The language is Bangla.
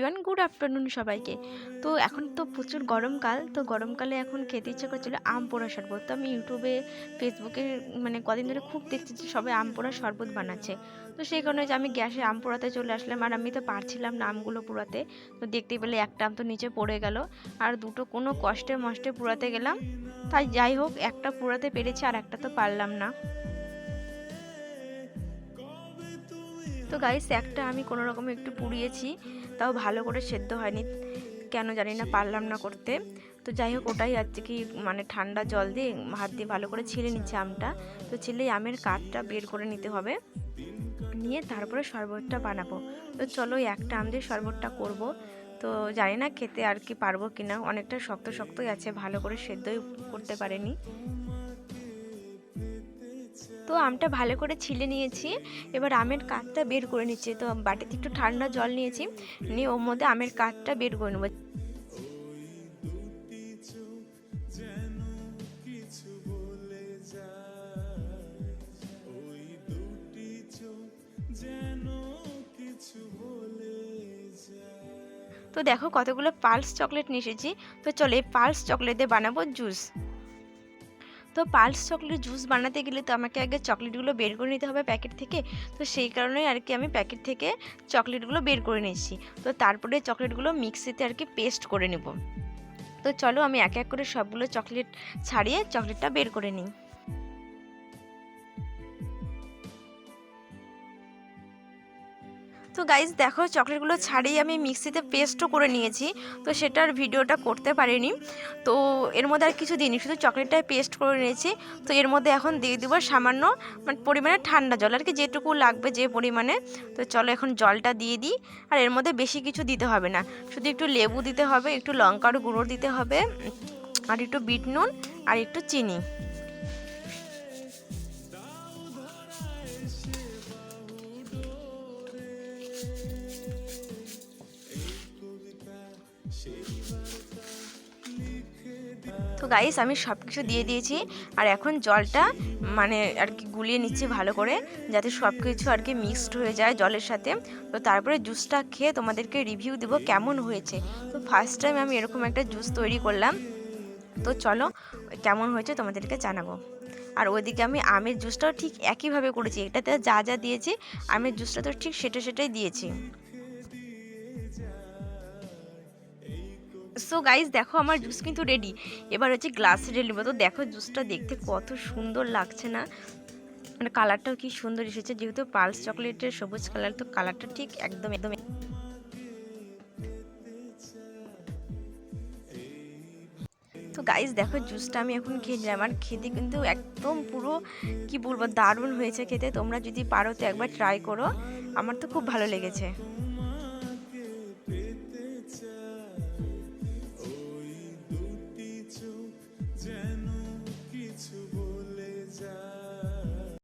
এভরিওয়ান গুড আফটারনুন সবাইকে। তো এখন তো প্রচুর গরমকাল তো গরমকালে এখন খেতে ইচ্ছে করছিল আম পোড়া শরবত। তো আমি ইউটিউবে ফেসবুকে মানে কদিন ধরে খুব দেখছি যে সবাই আম পোড়া শরবত বানাচ্ছে। তো সেই কারণে যে আমি গ্যাসে আম পোড়াতে চলে আসলাম আর আমি তো পারছিলাম না আমগুলো পোড়াতে। তো দেখতে পেলে একটা আম তো নিচে পড়ে গেল। আর দুটো কোনো কষ্টে মষ্টে পোড়াতে গেলাম। তাই যাই হোক, একটা পোড়াতে পেরেছি আর একটা তো পারলাম না। তো গাইস একটা আমি কোনো রকম একটু পুড়িয়েছি, তাও ভালো করে সেদ্ধ হয়নি, কেন জানি না, পারলাম না করতে। তো যাই হোক, ওটাই আজকে কি মানে ঠান্ডা জল দিয়ে হাত দিয়ে ভালো করে ছিলে নিচ্ছে আমটা। তো ছিলে আমের কাঠটা বের করে নিতে হবে। নিয়ে তারপরে শরবতটা বানাবো। তো চলো একটা আম দিয়ে শরবতটা করব। তো জানি না খেতে আর কি পারব কিনা, অনেকটা শক্ত শক্তই আছে, ভালো করে সেদ্ধই করতে পারেনি। তো আমটা ভালো করে ছিলে নিয়েছি। এবার আমের কাঠটা বের করে নিচ্ছি। তো বাটিতে একটু ঠান্ডা জল নিয়েছি। নিয়ে ওর মধ্যে আমের কাঠটা বের করে নেব। তো দেখো কতগুলো পালস চকলেট নিয়ে এসেছি। তো চলো এই পালস চকলেট দিয়ে বানাবো জুস। তো পালস চকলেট জুস বানাতে গেলে তো আমাকে আগে চকলেটগুলো বের করে নিতে হবে প্যাকেট থেকে। তো সেই কারণেই আর কি আমি প্যাকেট থেকে চকলেটগুলো বের করে নিয়েছি। তো তারপরে চকলেটগুলো মিক্সিতে আর কি পেস্ট করে নেব। তো চলো আমি এক এক করে সবগুলো চকলেট ছাড়িয়ে চকলেটটা বের করে নিই। তো গাইজ দেখো, চকলেটগুলো ছাড়িয়ে আমি মিক্সিতে পেস্টও করে নিয়েছি। তো সেটার ভিডিওটা করতে পারিনি। তো এর মধ্যে আর কিছু দিইনি, শুধু চকলেটটাই পেস্ট করে নিয়েছি। তো এর মধ্যে এখন দিয়ে দেবো সামান্য মানে পরিমাণে ঠান্ডা জল, আর কি যেটুকু লাগবে যে পরিমাণে। তো চলো এখন জলটা দিয়ে দিই, আর এর মধ্যে বেশি কিছু দিতে হবে না। শুধু একটু লেবু দিতে হবে, একটু লঙ্কার গুঁড়ো দিতে হবে, আর একটু বিট নুন, আর একটু চিনি। তো গাইস আমি সব কিছু দিয়ে দিয়েছি। আর এখন জলটা মানে আর কি গুলিয়ে নিচ্ছি ভালো করে, যাতে সব কিছু আর কি মিক্সড হয়ে যায় জলের সাথে। তো তারপরে জুসটা খেয়ে তোমাদেরকে রিভিউ দেবো কেমন হয়েছে। তো ফার্স্ট টাইম আমি এরকম একটা জুস তৈরি করলাম। তো চলো, কেমন হয়েছে তোমাদেরকে জানাব। আর ওইদিকে আমি আমের জুসটাও ঠিক একইভাবে করেছি। এটাতে যা যা দিয়েছি, আমের জুসটা তো ঠিক সেটা সেটাই দিয়েছি। সো গাইজ দেখো আমার জুস কিন্তু রেডি এবার হচ্ছে গ্লাসে নেব। তো দেখো জুসটা দেখতে কত সুন্দর লাগছে না? মানে কালারটাও কি সুন্দর এসেছে। যেহেতু পালস চকলেটের সবুজ কালার তো কালারটা ঠিক একদম একদম তো গাইজ দেখো জুসটা আমি এখন খেয়ে নিলাম। আর খেতে কিন্তু একদম পুরো, কি বলব, দারুণ হয়েছে খেতে। তোমরা যদি পারো তো একবার ট্রাই করো। আমার তো খুব ভালো লেগেছে।